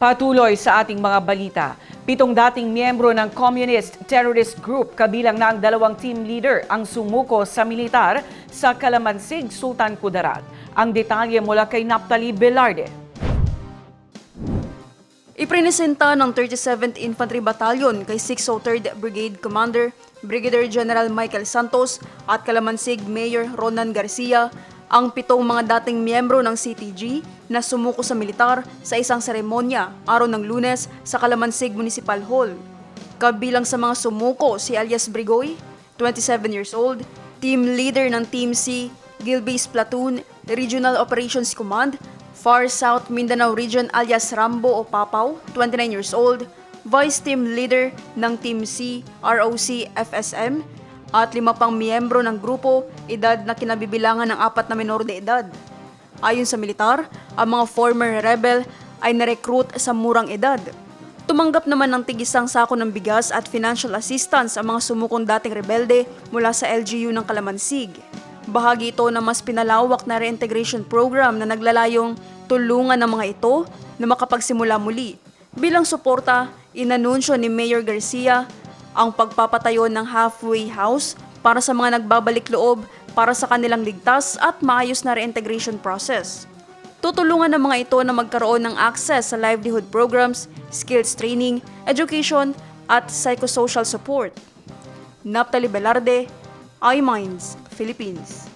Patuloy sa ating mga balita. Pitong dating miyembro ng Communist Terrorist Group kabilang na ang dalawang team leader ang sumuko sa militar sa Kalamansig, Sultan Kudarat. Ang detalye mula kay Naptali Velarde. Iprinesenta ng 37th Infantry Battalion kay 603rd Brigade Commander Brigadier General Michael Santos at Kalamansig Mayor Ronan Garcia ang pitong mga dating miyembro ng CTG na sumuko sa militar sa isang seremonya araw ng lunes sa Kalamansig Municipal Hall. Kabilang sa mga sumuko si alias Brigoy, 27 years old, team leader ng Team C, Gilbase Platoon, Regional Operations Command, Far South Mindanao Region alias Rambo o Papaw, 29 years old, Vice Team Leader ng Team C, ROC FSM, at lima pang miyembro ng grupo, edad na kinabibilangan ng apat na menor de edad. Ayon sa militar, ang mga former rebel ay narecruit sa murang edad. Tumanggap naman ng tigisang sako ng bigas at financial assistance ang mga sumukong dating rebelde mula sa LGU ng Kalamansig. Bahagi ito ng mas pinalawak na reintegration program na naglalayong tulungan ng mga ito na makapagsimula muli. Bilang suporta, inanunsyo ni Mayor Garcia ang pagpapatayo ng halfway house para sa mga nagbabalik loob para sa kanilang ligtas at maayos na reintegration process. Tutulungan ng mga ito na magkaroon ng access sa livelihood programs, skills training, education, at psychosocial support. Naptali Velarde, iMinds, Philippines.